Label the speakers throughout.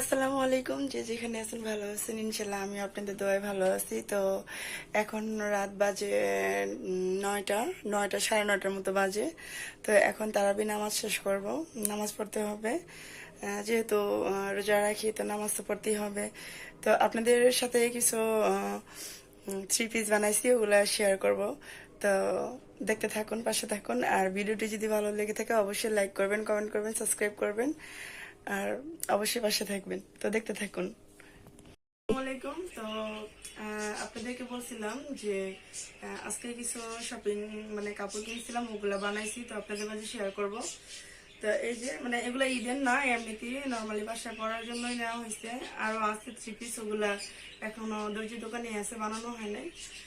Speaker 1: আসসালামু আলাইকুম, যে যেখানে আছেন ভালো আছেন ইনশাল্লাহ আমি আপনাদের দোয়ায় ভালো আছি। তো এখন রাত বাজে নয়টা নয়টা, সাড়ে নয়টার মতো বাজে। তো এখন তারাবি নামাজ শেষ করব, নামাজ পড়তে হবে। যেহেতু রোজা রাখি, তো নামাজ তো পড়তেই হবে। তো আপনাদের সাথে কিছু থ্রি পিস বানাইছি, ওগুলো শেয়ার করব। তো দেখতে থাকুন, পাশে থাকুন। আর ভিডিওটি যদি ভালো লেগে থাকে, অবশ্যই লাইক করবেন কমেন্ট করবেন সাবস্ক্রাইব করবেন। আর অবশ্যই পাশে থাকবেন। তো দেখতে থাকুন। আসসালামাইকুম তো আপনাদেরকে বলছিলাম যে আজকে কিছু শপিং মানে কাপড় কিনছিলাম, ওগুলা বানাইছি, তো আপনাদের মাঝে শেয়ার করব। তো এই যে মানে এগুলো ঈদের না, এমনিতেই নর্মালি বাসা করার জন্যই নেওয়া হয়েছে। আরও আছে থ্রি পিস ওগুলা এখনও দর্জি দোকানে আছে, বানানো হয় নাই।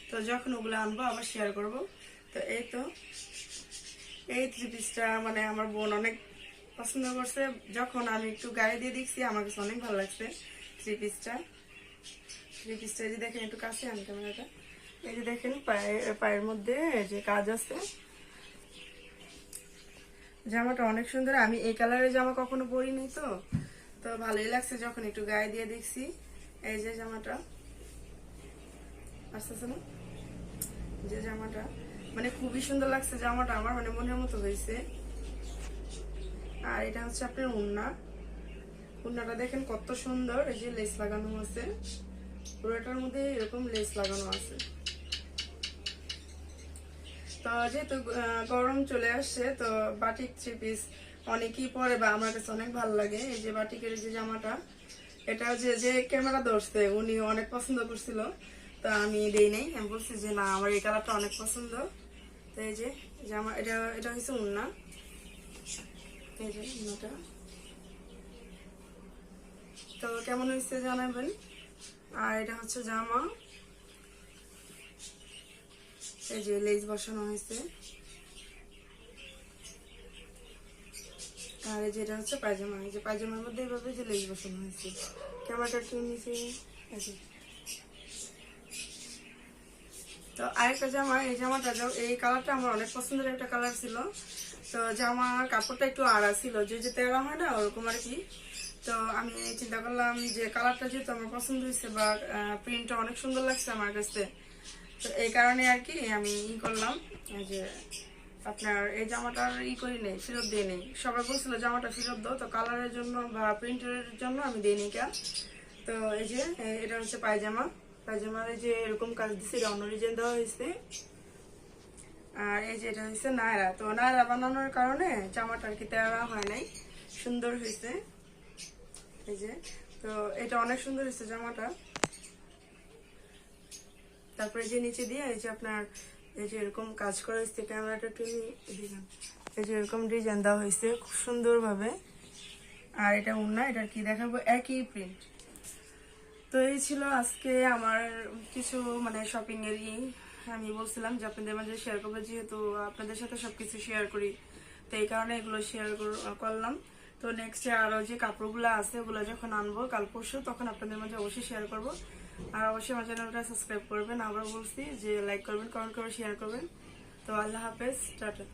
Speaker 1: তো যখন ওগুলো আনব, আবার শেয়ার করব। তো এই তো, এই থ্রি পিসটা মানে আমার বোন অনেক পছন্দ করছে, যখন আমি একটু গায়ে দিয়ে দেখছি, আমার কাছে অনেক ভালো লাগছে থ্রি পিসটা থ্রি পিসটা এই যে দেখেন একটু কাছে আন ক্যামেরাটা। এই যে দেখেন পায়ের পায়ের মধ্যে যে কাজ আছে। জামাটা অনেক সুন্দর, আমি এই কালারের জামা কখনো পরিনি তো। তো ভালোই লাগছে যখন একটু গায়ে দিয়ে দেখছি এই যে জামাটা। আসতেছে না? যে জামাটা। মানে খুবই সুন্দর লাগছে জামাটা, আমার মানে মনের মতো হয়েছে। আর এটা হচ্ছে আপনার উন্না। উন্নাটা দেখেন কত সুন্দর, এই যে লেস লাগানো আছে। পুরোটার মধ্যে এরকম লেস লাগানো আছে। তো যেহেতু গরম চলে আসছে, তো বাটিক থ্রি পিস অনেকেই পরে বা আমার কাছে অনেক ভালো লাগে। এই যে বাটিকের যে জামাটা, এটা যে যে ক্যামেরা ধরছে, উনি অনেক পছন্দ করছিল। তো আমি দেই নাই, আমি বলছি যে না, আমার এই কালারটা অনেক পছন্দ। তো এই যে জামা, এটা এটা হচ্ছে উন্না। এই যে তো কেমন হয়েছে জানাবেন? আর এটা হচ্ছে জামা। এই যে লেস বসানো হয়েছে। আর এই যে এটা হচ্ছে পায়জামা। এই যে পায়জামার মধ্যে এইভাবে যে লেস বসানো হয়েছে। ক্যামেরাটা এই যে। তো আরেকটা জামা, এই জামাটা এই কালারটা আমার অনেক পছন্দের একটা কালার ছিল। তো জামার কাপড়টা একটু আড়া ছিল যে যে তেরা হয় না, ওরকম আর কি। তো আমি চিন্তা করলাম যে কালারটা যেহেতু আমার পছন্দ হয়েছে বা প্রিন্টটা অনেক সুন্দর লাগছে আমার কাছে, তো এই কারণে আর কি আমি ই করলাম যে আপনার এই জামাটার ই করি নেই, ফেরত দিয়ে নেই। সবাই বলছিল জামাটা ফেরত দাও, তো কালারের জন্য বা প্রিন্টের জন্য আমি দিই নি কা তো এই যে এটা হচ্ছে পায়জামা। পায়জামার যে এরকম কাজ দিছে, এটা অন্য ডিজাইন দেওয়া হয়েছে। আর এই যে এটা হচ্ছে নায়রা। তো নায়রা বানানোর কারণে জামাটা আর কি তেরা হয় নাই। সুন্দর হয়েছে এই যে, তো এটা অনেক সুন্দর হয়েছে জামাটা। তারপরে যে নিচে দিয়ে এই যে আপনার এই যে এরকম কাজ করা হয়েছে ক্যামেরাটা একটু। এই যে এরকম ডিজাইন দেওয়া হয়েছে খুব সুন্দরভাবে। আর এটা উন্না এটা কি দেখাবো, একই প্রিন্ট তো এই ছিল আজকে আমার কিছু মানে শপিং এর ই আমি বলছিলাম যে আপনাদের মাঝে শেয়ার করব, যেহেতু আপনাদের সাথে সবকিছু শেয়ার করি, তো এই কারণে এগুলো শেয়ার করলাম। তো নেক্সট আরও যে কাপড়গুলো আছে, ওগুলো যখন আনব কাল পরশু, তখন আপনাদের মাঝে অবশ্যই শেয়ার করব। আর অবশ্যই আমার চ্যানেলটা সাবস্ক্রাইব করবেন। আবার বলছি যে লাইক করবেন কমেন্ট করবেন শেয়ার করবেন। তো আল্লাহ হাফেজ, টাটা।